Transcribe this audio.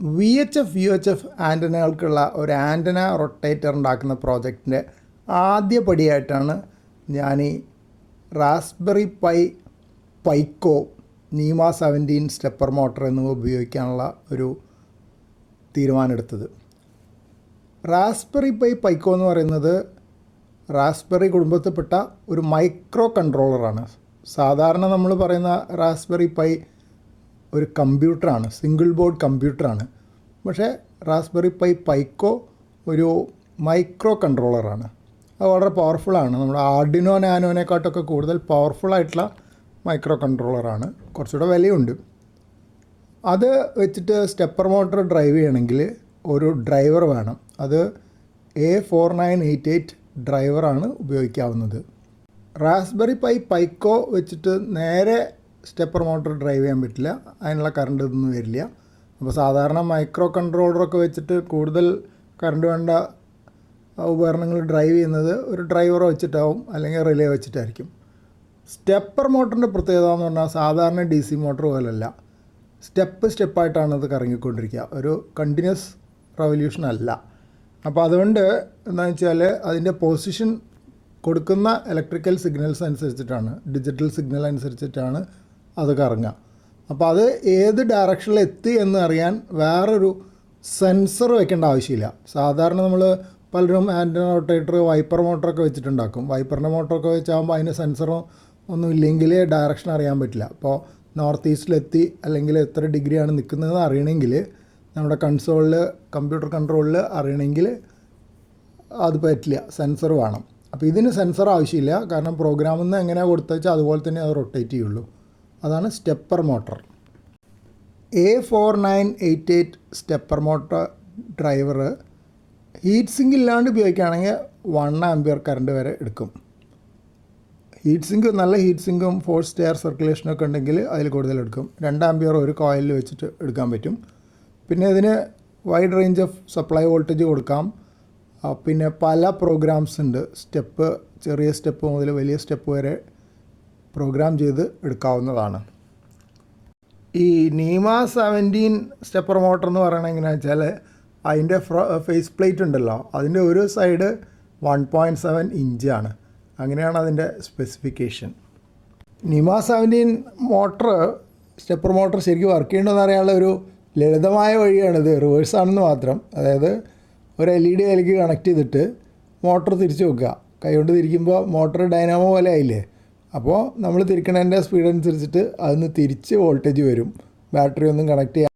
V H F U H F ആന്റനകൾക്കുള്ള ഒരു antenna rotator ഉണ്ടാക്കുന്ന പ്രോജക്റ്റിന്റെ ആദ്യ പടിയായിട്ടാണ് ഞാൻ ഈ Raspberry Pi Pico NEMA seventeen stepper motor എന്നിവ ഉപയോഗിക്കാനുള്ള ഒരു തീരുമാനമെടുത്തത്. റാസ്ബെറി പൈ പൈക്കോ എന്ന് പറയുന്നത് റാസ്ബെറി കുടുംബത്തിൽപ്പെട്ട ഒരു മൈക്രോ കൺട്രോളറാണ് സാധാരണ നമ്മൾ പറയുന്ന റാസ്ബെറി പൈ ഒരു കമ്പ്യൂട്ടറാണ് സിംഗിൾ ബോർഡ് കമ്പ്യൂട്ടറാണ്. പക്ഷേ റാസ്ബെറി പൈ പൈക്കോ ഒരു മൈക്രോ കൺട്രോളറാണ് അത് വളരെ പവർഫുള്ളാണ് നമ്മുടെ ആർഡിനോ നാനോനെക്കാട്ടൊക്കെ കൂടുതൽ പവർഫുള്ളായിട്ടുള്ള മൈക്രോ കൺട്രോളറാണ് കുറച്ചുകൂടെ വിലയുണ്ട്. അത് വെച്ചിട്ട് സ്റ്റെപ്പർ മോട്ടർ ഡ്രൈവ് ചെയ്യണമെങ്കിൽ ഒരു ഡ്രൈവർ വേണം. അത് A four nine eight eight ഡ്രൈവറാണ് ഉപയോഗിക്കാവുന്നത്. റാസ്ബെറി പൈ പൈക്കോ വെച്ചിട്ട് നേരെ സ്റ്റെപ്പർ മോട്ടർ ഡ്രൈവ് ചെയ്യാൻ പറ്റില്ല. അതിനുള്ള കറണ്ട് ഇതൊന്നും വരില്ല. അപ്പോൾ സാധാരണ മൈക്രോ കൺട്രോളറൊക്കെ വെച്ചിട്ട് കൂടുതൽ കറണ്ട് വേണ്ട ഉപകരണങ്ങൾ ഡ്രൈവ് ചെയ്യുന്നത് ഒരു ഡ്രൈവറെ വെച്ചിട്ടാവും അല്ലെങ്കിൽ റിലേ വെച്ചിട്ടായിരിക്കും. സ്റ്റെപ്പർ മോട്ടറിന്റെ പ്രത്യേകത എന്ന് പറഞ്ഞാൽ സാധാരണ ഡി സി മോട്ടർ പോലല്ല. സ്റ്റെപ്പ് സ്റ്റെപ്പായിട്ടാണ് അത് കറങ്ങിക്കൊണ്ടിരിക്കുക. ഒരു കണ്ടിന്യൂസ് റവല്യൂഷൻ അല്ല. അപ്പോൾ അതുകൊണ്ട് എന്താണെന്ന് വെച്ചാൽ അതിന്റെ പൊസിഷൻ കൊടുക്കുന്ന ഇലക്ട്രിക്കൽ സിഗ്നൽസ് അനുസരിച്ചിട്ടാണ്. ഡിജിറ്റൽ സിഗ്നൽ അനുസരിച്ചിട്ടാണ് അത് കറങ്ങുക അപ്പോൾ അത് ഏത് ഡയറക്ഷനിൽ എത്തി എന്ന് അറിയാൻ വേറൊരു സെൻസർ വെക്കേണ്ട ആവശ്യമില്ല. സാധാരണ നമ്മൾ പലരും ആന്റന റൊട്ടേറ്റർ വൈപ്പർ മോട്ടറൊക്കെ വെച്ചിട്ടുണ്ടാക്കും. വൈപ്പറിന്റെ മോട്ടറൊക്കെ വെച്ചാകുമ്പോൾ അതിന് സെൻസറോ ഒന്നും ഇല്ലെങ്കിൽ ഡയറക്ഷൻ അറിയാൻ പറ്റില്ല. അപ്പോൾ നോർത്ത് ഈസ്റ്റിലെത്തി അല്ലെങ്കിൽ എത്ര ഡിഗ്രിയാണ് നിൽക്കുന്നതെന്ന് അറിയണമെങ്കിൽ നമ്മുടെ കൺസോളിൽ കമ്പ്യൂട്ടർ കൺട്രോളിൽ അറിയണമെങ്കിൽ അത് പറ്റില്ല. സെൻസർ വേണം. അപ്പോൾ ഇതിന് സെൻസർ ആവശ്യമില്ല. കാരണം പ്രോഗ്രാമിൽ നിന്ന് എങ്ങനെയാണ് കൊടുത്തു വെച്ചാൽ അതുപോലെ തന്നെ അത് റൊട്ടേറ്റ് ചെയ്യുള്ളൂ. അതാണ് stepper motor. A four nine eight eight stepper motor driver heat sink ഇല്ലാണ്ട് ഉപയോഗിക്കുകയാണെങ്കിൽ വൺ ആംബിയർ കറണ്ട് വരെ എടുക്കും. ഹീറ്റ് സിങ്ക് നല്ല ഹീറ്റ് സിങ്കും ഫോഴ്സ് എയർ സർക്കുലേഷനൊക്കെ ഉണ്ടെങ്കിൽ അതിൽ കൂടുതൽ എടുക്കും. രണ്ട് ആംബിയർ ഒരു കോയിലിൽ വെച്ചിട്ട് എടുക്കാൻ പറ്റും. പിന്നെ ഇതിന് wide range of supply voltage കൊടുക്കാം. പിന്നെ പല പ്രോഗ്രാംസ് ഉണ്ട്. സ്റ്റെപ്പ് ചെറിയ സ്റ്റെപ്പ് മുതൽ വലിയ സ്റ്റെപ്പ് വരെ പ്രോഗ്രാം ചെയ്ത് എടുക്കാവുന്നതാണ്. ഈ നീമ സെവന്റീൻ സ്റ്റെപ്പർ മോട്ടർ എന്ന് പറയണത് എങ്ങനെയാണെന്ന് വെച്ചാൽ അതിന്റെ ഫേസ് പ്ലേറ്റ് ഉണ്ടല്ലോ. അതിന്റെ ഒരു സൈഡ് വൺ പോയിന്റ് സെവൻ ഇഞ്ചാണ് അങ്ങനെയാണ് അതിന്റെ specification. NEMA seventeen motor stepper motor ശരിക്കും വർക്ക് ചെയ്യണമെന്ന് അറിയാനുള്ള ഒരു ലളിതമായ വഴിയാണിത്. റിവേഴ്സ് ആണെന്ന് മാത്രം. അതായത് ഒരു എൽ ഇ ഡി അതിലേക്ക് കണക്ട് ചെയ്തിട്ട് മോട്ടർ തിരിച്ച് വെക്കുക. കൈകൊണ്ട് തിരിക്കുമ്പോൾ മോട്ടർ ഡൈനാമോ പോലെ ആയില്ലേ? അപ്പോൾ നമ്മൾ തിരിക്കണതിന്റെ സ്പീഡ് അനുസരിച്ചിട്ട് അതിന് തിരിച്ച് വോൾട്ടേജ് വരും. ബാറ്ററി ഒന്നും കണക്ട് ചെയ്യാൻ